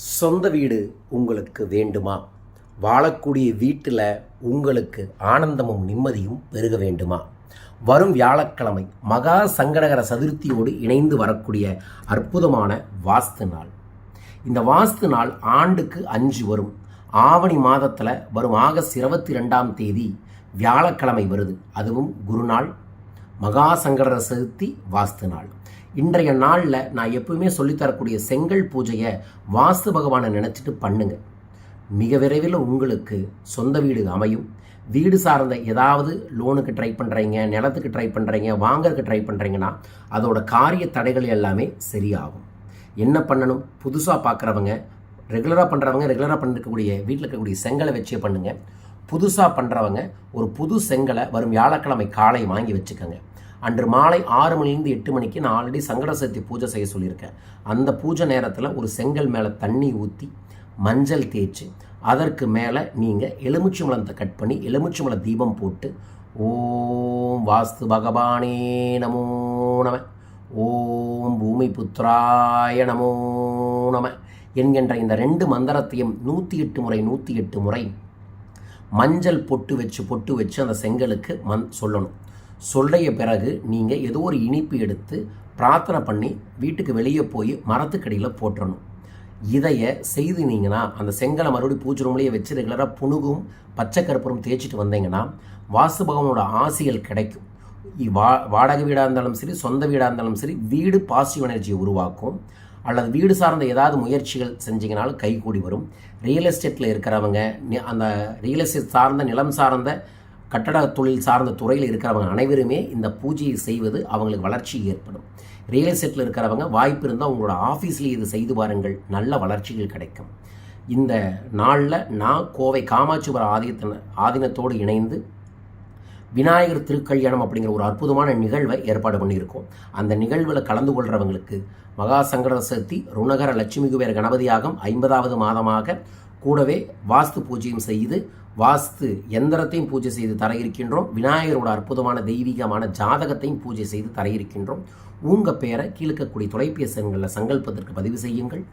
சொந்த வீடு உங்களுக்கு வேண்டுமா? வாழக்கூடிய வீட்டில் உங்களுக்கு ஆனந்தமும் நிம்மதியும் பெருக வேண்டுமா? வரும் வியாழக்கிழமை மகா சங்கடகர சதுர்த்தியோடு இணைந்து வரக்கூடிய அற்புதமான வாஸ்து நாள். இந்த வாஸ்து நாள் ஆண்டுக்கு அஞ்சு வரும். ஆவணி மாதத்தில் வரும் ஆகஸ்ட் இருபத்தி ரெண்டாம் தேதி வியாழக்கிழமை வருது. அதுவும் குருநாள் மகா சங்கடகர சதுர்த்தி வாஸ்து நாள். இன்றைய நாளில் நான் எப்பவுமே சொல்லித்தரக்கூடிய செங்கல் பூஜையை வாஸ்து பகவானை நினச்சிட்டு பண்ணுங்க. மிக விரைவில் உங்களுக்கு சொந்த வீடு அமையும். வீடு சார்ந்த ஏதாவது லோனுக்கு ட்ரை பண்ணுறீங்க நிலத்துக்கு ட்ரை பண்ணுறீங்க வாங்கறதுக்கு ட்ரை பண்ணுறீங்கன்னா அதோட காரிய தடைகள் எல்லாமே சரியாகும். என்ன பண்ணணும்? புதுசாக பார்க்குறவங்க ரெகுலராக பண்ணுறவங்க ரெகுலராக பண்ணிருக்கக்கூடிய வீட்டில் இருக்கக்கூடிய செங்கலை வச்சே பண்ணுங்கள் புதுசாக பண்ணுறவங்க ஒரு புது செங்கலை வரும் வியாழக்கிழமை காலை வாங்கி வச்சுக்கோங்க. அன்று மாலை ஆறு மணிலேருந்து எட்டு மணிக்கு நான் ஆல்ரெடி சங்கட சக்தி பூஜை செய்ய சொல்லியிருக்கேன். அந்த பூஜை நேரத்தில் ஒரு செங்கல் மேலே தண்ணி ஊற்றி மஞ்சள் தேய்ச்சி அதற்கு மேலே நீங்கள் எலுமிச்சை மலத்தை கட் பண்ணி எலுமிச்சை மலை தீபம் போட்டு ஓம் வாஸ்து பகவானே நமோ நம ஓம் பூமி புத்திராய நமோ நம என்கின்ற இந்த ரெண்டு மந்திரத்தையும் நூற்றி எட்டு முறை நூற்றி எட்டு முறை மஞ்சள் பொட்டு வச்சு பொட்டு வச்சு அந்த செங்கலுக்கு மண் சொல்லணும். சொல்லைய பிறகு நீங்கள் ஏதோ ஒரு இனிப்பு எடுத்து பிரார்த்தனை பண்ணி வீட்டுக்கு வெளியே போய் மரத்துக்கடியில் போட்டுறணும் இதைய செய்துனீங்கன்னா அந்த செங்கலை மறுபடியும் பூஜை ரூம்லேயே வச்சு ரெகுலராக புணுகும் பச்சை கருப்பரும் தேய்ச்சிட்டு வந்தீங்கன்னா வாசு பகவானோட ஆசைகள் கிடைக்கும். வா வாடகை வீடாக இருந்தாலும் சரி சொந்த வீடாக இருந்தாலும் சரி வீடு பாசிட்டிவ் எனர்ஜியை உருவாக்கும். அல்லது வீடு சார்ந்த ஏதாவது முயற்சிகள் செஞ்சிங்கனாலும் கைகூடி வரும். ரியல் எஸ்டேட்டில் இருக்கிறவங்க அந்த ரியல் எஸ்டேட் சார்ந்த நிலம் சார்ந்த கட்டட தொழில் சார்ந்த துறையில் இருக்கிறவங்க அனைவருமே இந்த பூஜையை செய்வது அவங்களுக்கு வளர்ச்சி ஏற்படும். ரியல் எஸ்டேட்டில் இருக்கிறவங்க வாய்ப்பு இருந்தால் உங்களோட ஆஃபீஸ்லேயே இது செய்து பாருங்கள். நல்ல வளர்ச்சிகள் கிடைக்கும். இந்த நாளில் நான் கோவை காமாட்சிபுரம் ஆதீனத்தின ஆதீனத்தோடு இணைந்து விநாயகர் திருக்கல்யாணம் அப்படிங்கிற ஒரு அற்புதமான நிகழ்வை ஏற்பாடு பண்ணியிருக்கோம். அந்த நிகழ்வில் கலந்து கொள்கிறவங்களுக்கு மகா சங்கட சக்தி ருணகர லட்சுமி குபேர கணபதியாகம் ஐம்பதாவது மாதமாக கூடவே வாஸ்து பூஜையும் செய்து வாஸ்து எந்திரத்தையும் பூஜை செய்து தர இருக்கின்றோம் விநாயகரோட அற்புதமான தெய்வீகமான ஜாதகத்தையும் பூஜை செய்து தர இருக்கின்றோம் உங்கள் பேரை கீழ்க்கக்கூடிய தொலைபேசி எண்களில் சங்கல்பத்திற்கு பதிவு செய்யுங்கள்.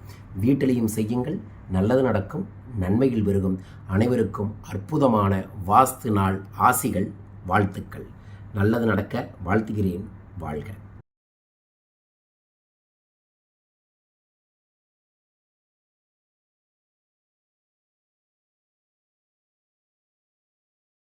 வீட்டிலையும் செய்யுங்கள். நல்லது நடக்கும். நன்மைகள் பெருகும். அனைவருக்கும் அற்புதமான வாஸ்து நாள் ஆசிகள் வாழ்த்துக்கள். நல்லது நடக்க வாழ்த்துகிறேன். வாழ்க.